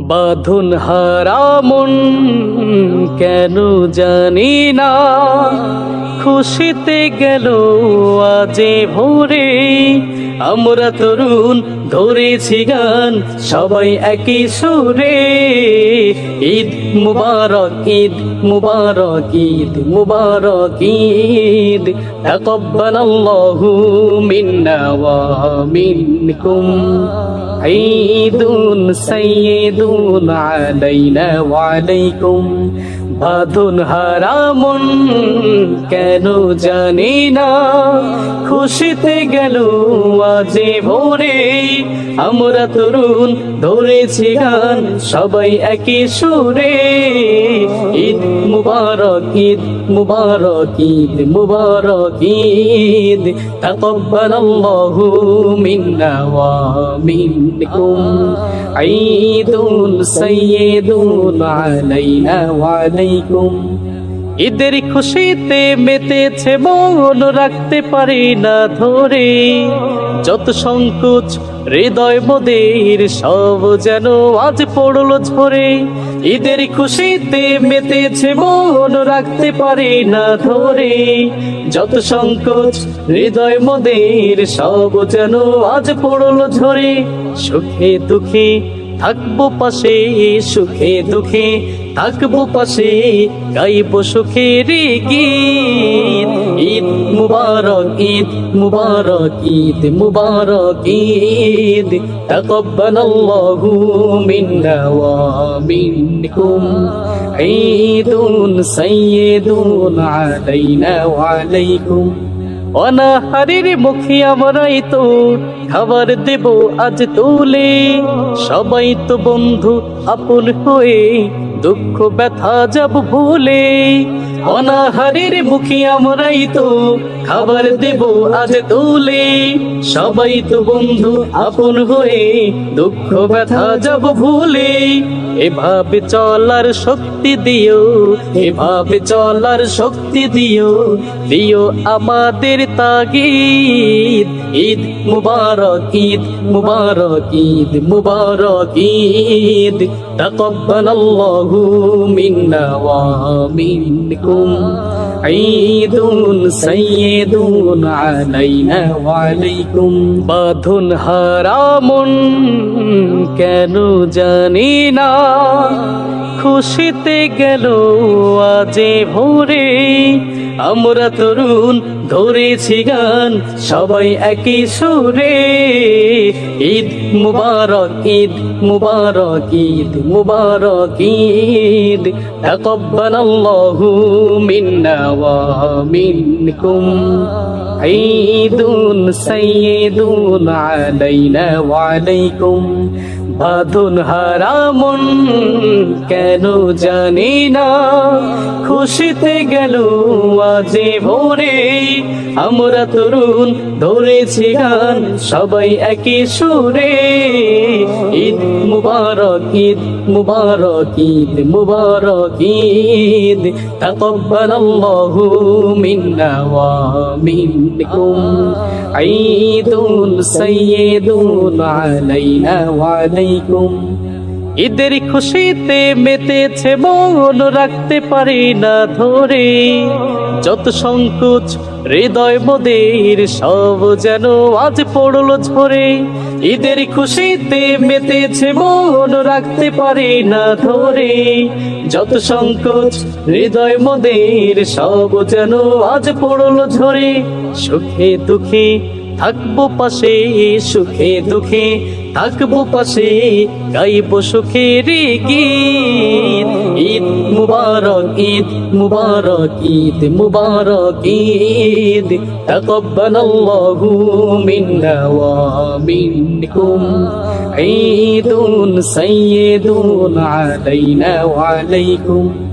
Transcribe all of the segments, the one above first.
বাঁধন হারামন কেন জানি না। খুশিতে গেল আজে ভোরে, আমরা তরুণ ধরেছি গান, সবাই একই সুরে। ঈদ মুবারক ঈদ মুবারক ঈদ মুবারক, ঈদ। তাকাব্বালাল্লাহু মিন্না ওয়া মিনকুম। ঈদুন সৈয়দুন আলাইনা ওয়ালাইকুম বাঁধুন হারামুন কেন জানি না খুশিতে গেল আজে ভোরে আমরা তরুণ ধরেছি গান সবাই একই সুরে ঈদ মুবারক ঈদ মুবারক ঈদ মুবারক ঈদ তাকাব্বালাল্লাহু মিন্না ওয়া মিনকুম। ঈদুন সাইয়্যিদুন আলাইনা ওয়া আলাইকুম। ঈদের খুশিতে মেতেছে মন, রাখতে পারি না ধরে। যত সংকোচ, হৃদয় মোদের, সব যেন আজ পড়ল ঝরে। ঈদের খুশিতে মেতেছে মন, রাখতে পারি না ধরে। যত সংকোচ হৃদয় মদের সব যেন আজ পড়ল ঝরে। সুখে দুঃখে থাকব পাশে, সুখে দুঃখে থাকব পাশে, গাইব সুখের গীত। ঈদ মুবারক ঈদ মুবারক ঈদ মুবারক, ঈদ। তাকাব্বালাল্লাহু মিন্না ওয়া মিনকুম। ঈদুন সাইয়্যিদুন আলাইনা ওয়া আলাইকুম। অনাহারের মুখে আমরাই তো খাবার দেব আজ তুলে। সবাই তো বন্ধু আপন হয়ে দুঃখ ব্যথা যাব ভুলে অনাহারের মুখে আমরাই তো খাবার দেব আজ তুলে। সবাই তো বন্ধু আপন হয়ে দুঃখ ব্যথা যাব ভুলে। এভাবে চলার শক্তি দিও, এভাবে চলার শক্তি দিও দিও আমাদের তাগিদ। ঈদ মুবারক ঈদ মুবারক ঈদ মুবারক, ঈদ। মিন্না ওয়া মিনকুম। ঈদুন সাইয়্যিদুন আলাইনা ওয়া আলাইকুম। বাঁধন হারামন, কেন না। খুশিতে গেল আজে ভোরে। আমরা তরুণ ধরেছি গান, সবাই একই সুরে। ঈদ মুবারক ঈদ মুবারক ঈদ মুবারক, ঈদ। তাকাব্বালাল্লাহু মিন্না ওয়া মিনকুম। ঈদুন সাইয়্যিদুন আলাইনা ওয়া আলাইকুম। বাঁধন হারামন, কেন জানি না। খুশিতে গেল আজে ভোরে, আমরা তরুণ ধরেছি গান, সবাই একই সুরে। ঈদ মুবারক ঈদ মুবারক ঈদ মুবারক, ঈদ। তাকাব্বালাল্লাহু মিন্না ওয়া মিনকুম। ঈদুন সাইয়্যিদুন আলাইনা ওয়া আলাইকুম ঈদের খুশিতে মেতেছে মন, রাখতে পারি না ধরে। যত সংকোচ, হৃদয় মোদের, সব যেন আজ পড়ল ঝরে। ঈদের খুশিতে মেতেছে মন, রাখতে পারি না ধরে। যত সংকোচ, হৃদয় মোদের, সব যেন আজ পড়ল ঝরে। সুখে দুঃখে থাকব পাশে সুখে দুঃখে, থাকব পাশে গাইব সুখের গীত। ঈদ মুবারক ঈদ মুবারক ঈদ মুবারক, ঈদ। তাকাব্বালাল্লাহু মিন্না ওয়া মিনকুম। ঈদুন সাইয়্যিদুন আলাইনা ওয়া আলাইকুম।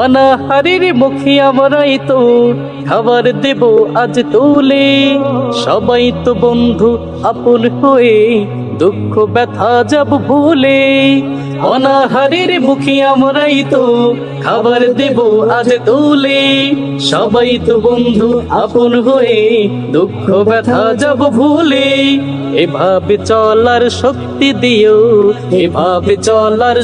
অনাহারের মুখে আমরাই তো খাবার দেব আজ তুলে। সবাই তো বন্ধু আপন হয়ে দুঃখ ব্যথা যাব ভুলে। অনাহারের মুখে আমরাই তো খাবার দেব আজ তুলে। সবাই তো বন্ধু আপন হয়ে দুঃখ ব্যথা যাব ভুলে। এভাবে চলার শক্তি দিও, এভাবে চলার